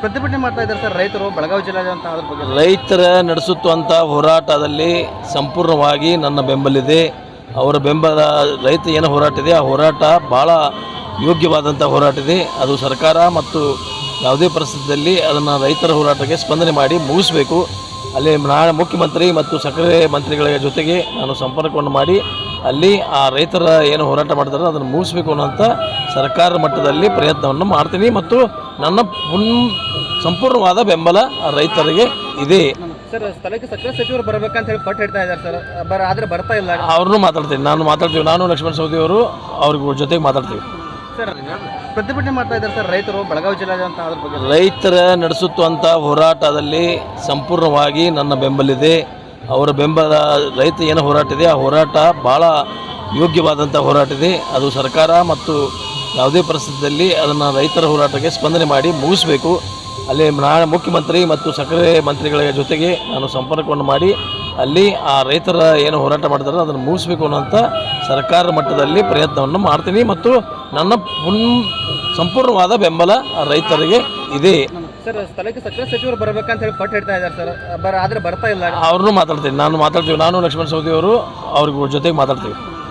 ಪ್ರತಿಭಟನೆ ಮಾಡ್ತಾ ಇದ್ದಾರೆ ಸರ್ ರೈತರು, ಬೆಳಗಾವಿ ಜಿಲ್ಲೆ ರೈತರ ನಡೆಸುತ್ತಂತ ಹೋರಾಟದಲ್ಲಿ ಸಂಪೂರ್ಣವಾಗಿ ನನ್ನ ಬೆಂಬಲಿದೆ. ಅವರ ಬೆಂಬಲ, ರೈತ ಏನು ಹೋರಾಟ ಇದೆ, ಆ ಹೋರಾಟ ಭಾಳ ಯೋಗ್ಯವಾದಂಥ ಹೋರಾಟ ಇದೆ. ಅದು ಸರ್ಕಾರ ಮತ್ತು ಯಾವುದೇ ಪರಿಸ್ಥಿತಿಯಲ್ಲಿ ಅದನ್ನು ರೈತರ ಹೋರಾಟಕ್ಕೆ ಸ್ಪಂದನೆ ಮಾಡಿ ಮುಗಿಸಬೇಕು. ಅಲ್ಲಿ ನಾಳೆ ಮುಖ್ಯಮಂತ್ರಿ ಮತ್ತು ಸಕ್ಕರೆ ಮಂತ್ರಿಗಳ ಜೊತೆಗೆ ನಾನು ಸಂಪರ್ಕವನ್ನು ಮಾಡಿ ಅಲ್ಲಿ ಆ ರೈತರ ಏನು ಹೋರಾಟ ಮಾಡ್ತಾರೋ ಅದನ್ನು ಮುಗಿಸ್ಬೇಕು ಅನ್ನೋಂಥ ಸರ್ಕಾರ ಮಟ್ಟದಲ್ಲಿ ಪ್ರಯತ್ನವನ್ನು ಮಾಡ್ತೀನಿ. ಮತ್ತು ನನ್ನ ಪುನ್ ಸಂಪೂರ್ಣವಾದ ಬೆಂಬಲ ರೈತರಿಗೆ ಇದೆ. ಸರ್ ಸ್ಥಳಕ್ಕೆ ಸಕ್ಕರೆ ಸಚಿವರು ಬರ್ಬೇಕಂತ ಹೇಳಿ ಪಟ್ಟು ಹೇಳ್ತಾ ಇದ್ದಾರೆ ಸರ್. ಬರ ಆದರೆ ಬರ್ತಾ ಇಲ್ಲ. ಅವ್ರನ್ನೂ ಮಾತಾಡ್ತೀನಿ. ನಾನು ಮಾತಾಡ್ತೀವಿ. ನಾನು ಲಕ್ಷ್ಮಣ ಸವದಿ ಅವರು ಅವ್ರ ಜೊತೆಗೆ ಮಾತಾಡ್ತೀವಿ. ಸರ್ ಪ್ರತಿಭಟನೆ ಮಾಡ್ತಾ ಇದ್ದಾರೆ ಸರ್ ರೈತರು ಬೆಳಗಾವಿ ಜಿಲ್ಲಾದ್ಯಂತ ಅದ್ರ ಬಗ್ಗೆ. ರೈತರ ನಡೆಸುತ್ತುವಂಥ ಹೋರಾಟದಲ್ಲಿ ಸಂಪೂರ್ಣವಾಗಿ ನನ್ನ ಬೆಂಬಲಿದೆ. ಅವರ ಬೆಂಬಲ ರೈತ ಏನು ಹೋರಾಟ ಇದೆ ಆ ಹೋರಾಟ ಭಾಳ ಯೋಗ್ಯವಾದಂಥ ಹೋರಾಟ ಇದೆ. ಅದು ಸರ್ಕಾರ ಮತ್ತು ಯಾವುದೇ ಪರಿಸ್ಥಿತಿಯಲ್ಲಿ ಅದನ್ನು ರೈತರ ಹೋರಾಟಕ್ಕೆ ಸ್ಪಂದನೆ ಮಾಡಿ ಮುಗಿಸಬೇಕು. ಅಲ್ಲಿ ನಾಳೆ ಮುಖ್ಯಮಂತ್ರಿ ಮತ್ತು ಸಕ್ಕರೆ ಮಂತ್ರಿಗಳ ಜೊತೆಗೆ ನಾನು ಸಂಪರ್ಕವನ್ನು ಮಾಡಿ ಅಲ್ಲಿ ಆ ರೈತರ ಏನು ಹೋರಾಟ ಮಾಡ್ತಾರೋ ಅದನ್ನು ಮುಗಿಸ್ಬೇಕು ಅನ್ನೋಂಥ ಸರ್ಕಾರ ಮಟ್ಟದಲ್ಲಿ ಪ್ರಯತ್ನವನ್ನು ಮಾಡ್ತೀನಿ ಮತ್ತು ನನ್ನ ಪುನ್ ಸಂಪೂರ್ಣವಾದ ಬೆಂಬಲ ರೈತರಿಗೆ ಇದೆ. ಸರ್ ಸ್ಥಳಕ್ಕೆ ಸಕ್ಕರೆ ಸಚಿವರು ಬರಬೇಕಂತ ಹೇಳಿ ಪಟ್ಟು ಹೇಳ್ತಾ ಇದ್ದಾರೆ ಸರ್. ಬರ ಆದ್ರೆ ಬರ್ತಾ ಇಲ್ಲ. ಅವ್ರನ್ನೂ ಮಾತಾಡ್ತೀನಿ. ನಾನು ಮಾತಾಡ್ತೀವಿ. ನಾನು ಲಕ್ಷ್ಮಣ ಸವದಿ ಅವರು ಅವ್ರ ಜೊತೆಗೆ ಮಾತಾಡ್ತೀವಿ.